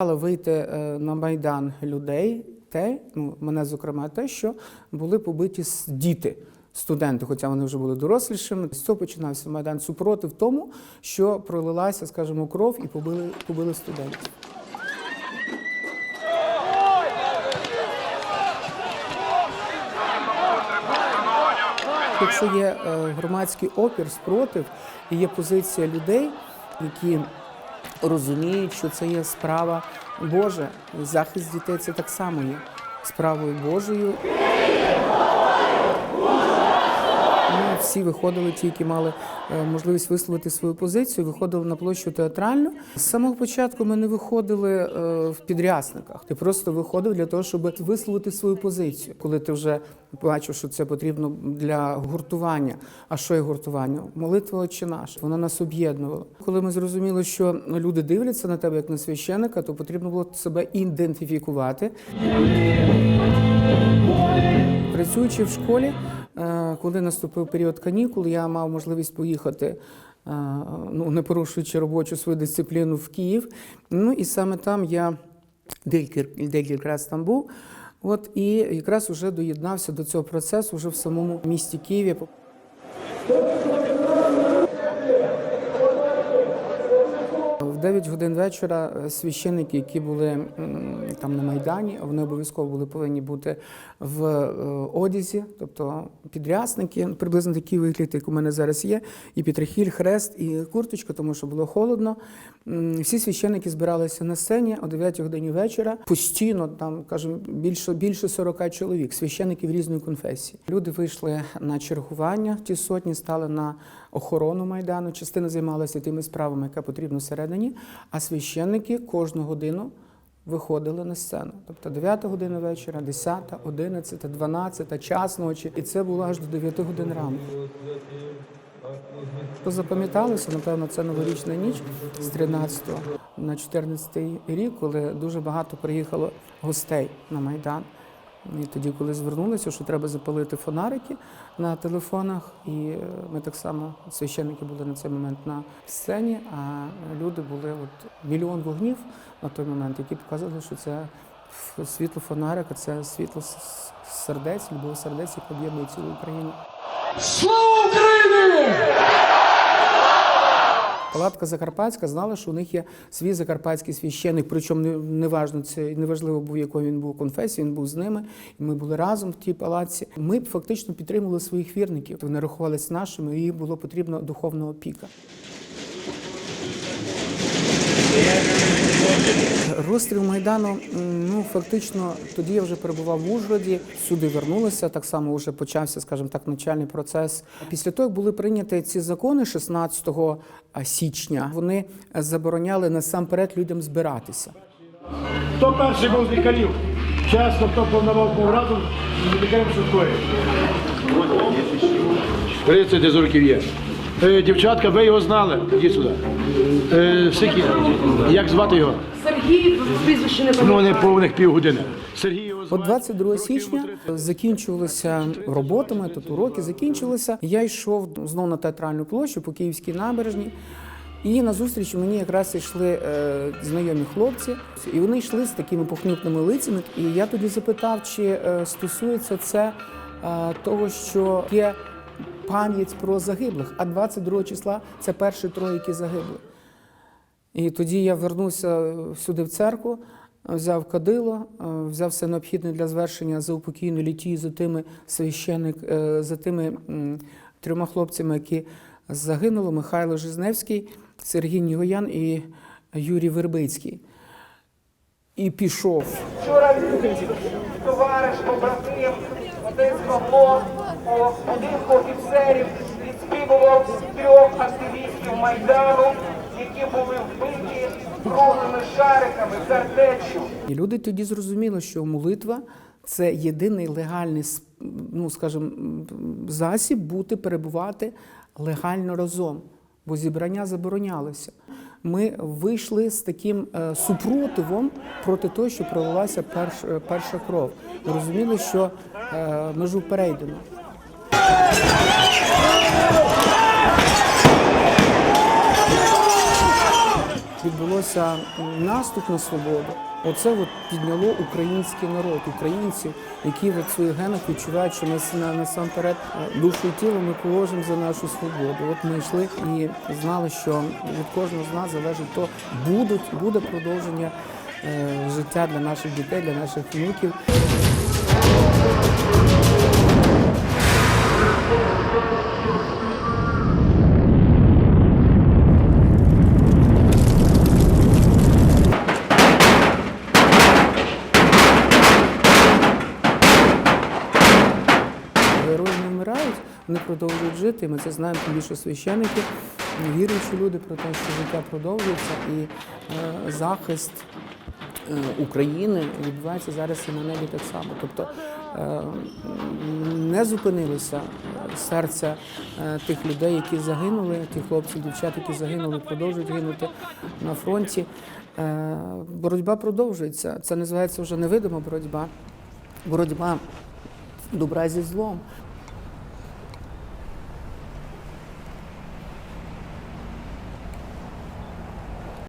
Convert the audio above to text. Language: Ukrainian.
Але вийти е, на майдан людей, те, ну мене зокрема, те, що були побиті діти, студенти, хоча вони вже були дорослішими. З цього починався майдан супротив тому, що пролилася, скажімо, кров і побили, побили студентів. Якщо є е, громадський опір, спротив і є позиція людей, які розуміють, що це є справа Божа, захист дітей це так само є справою Божою. Ми всі виходили, ті, які мали е, можливість висловити свою позицію, виходили на площу театральну. З самого початку ми не виходили е, в підрясниках. Ти просто виходив для того, щоб висловити свою позицію. Коли ти вже бачив, що це потрібно для гуртування. А що є гуртування? Молитва Отче наш. Вона нас об'єднувала. Коли ми зрозуміли, що люди дивляться на тебе як на священика, то потрібно було себе ідентифікувати. Працюючи в школі, коли наступив період канікул, я мав можливість поїхати, е, ну не порушуючи робочу свою дисципліну в Київ. Ну і саме там я декілька разів там був. От і якраз вже доєднався до цього процесу вже в самому місті Києві. В 9 годин вечора е, священники, які були там на Майдані, вони обов'язково були повинні бути в е, одязі, тобто підрясники, приблизно такі вигляд, як у мене зараз є, і пітрахіль, хрест, і курточка, тому що було холодно. Всі священники збиралися на сцені о 9 годині вечора. Постійно там, кажемо, більше, більше 40 чоловік, священиків різної конфесії. Люди вийшли на чергування, ті сотні стали на охорону майдану. Частина займалася тими справами, яка потрібна всередині, а священники кожну годину виходили на сцену. Тобто 9 година вечора, 10, 11, 12, час ночі. І це було аж до 9 годин ранку. Що запам'яталося, напевно, це новорічна ніч з 13 на 14 рік, коли дуже багато приїхало гостей на Майдан. І тоді, коли звернулися, що треба запалити фонарики на телефонах, і е, ми так само, священники були на цей момент на сцені, а люди були от мільйон вогнів на той момент, які показували, що це світло фонарика, це світло сердець, любов сердець, яка об'єднує цілу Україну. Слава Україні! Палатка Закарпатська знала, що у них є свій закарпатський священник, причому не, неважно, це неважливо був, якою він був конфесії, він був з ними. І ми були разом в тій палаці. Ми фактично підтримували своїх вірників. Вони рахувалися нашими, і їм було потрібно духовна опіка. Розстріл Майдану, ну фактично, тоді я вже перебував в Ужгороді, сюди вернулися. Так само вже почався, скажімо так, навчальний процес. Після того, як були прийняті ці закони 16 січня, вони забороняли насамперед людям збиратися. Хто перший був з лікарів? Чесно, хто планував був разом з лікарем швидкої? 30 дезорків є. Е, дівчатка, ви його знали. Іди сюди. Е, скільки? Як звати його? Сергій прізвище не Ну, не повних півгодини. Сергій його От звати. 22 січня закінчувалися роботами, тут уроки закінчилися. Я йшов знову на театральну площу по Київській набережній. І назустріч мені якраз йшли е, знайомі хлопці, і вони йшли з такими похнютними лицями. І я тоді запитав, чи е, стосується це е, того, що є пам'ять про загиблих, а 22 числа це перші троє, які загибли. І тоді я вернувся сюди в церкву, взяв кадило, е, взяв все необхідне для звершення за упокійну літію за тими священик, е, за тими трьома хлопцями, які загинули: Михайло Жизневський, Сергій Нігоян і Юрій Вербицький. І пішов. Вчора товариш, побратим, отець Павло, о, будинку офіцерів відспівував трьох активістів Майдану, які були вбиті круглими шариками, картечю. І люди тоді зрозуміли, що молитва це єдиний легальний, ну скажімо, засіб бути перебувати легально разом, бо зібрання заборонялися. Ми вийшли з таким е, супротивом проти того, що пролилася перш, е, перша кров. Ми розуміли, що е, межу перейдено. відбулося наступ на свободу. Оце от підняло український народ, українців, які в своїх генах відчувають, що нас на- насамперед е, душу і тіло ми положимо за нашу свободу. От ми йшли і знали, що від кожного з нас залежить то, будуть, буде продовження е, життя для наших дітей, для наших внуків. Вони продовжують жити. Ми це знаємо, тим більше священники, віруючі люди про те, що життя продовжується і е, захист е, України відбувається зараз і на небі так само. Тобто е, не зупинилося е, серця е, тих людей, які загинули, тих хлопців, дівчат, які загинули, продовжують гинути на фронті. Е, Боротьба продовжується. Це називається вже невидима боротьба. Боротьба добра зі злом.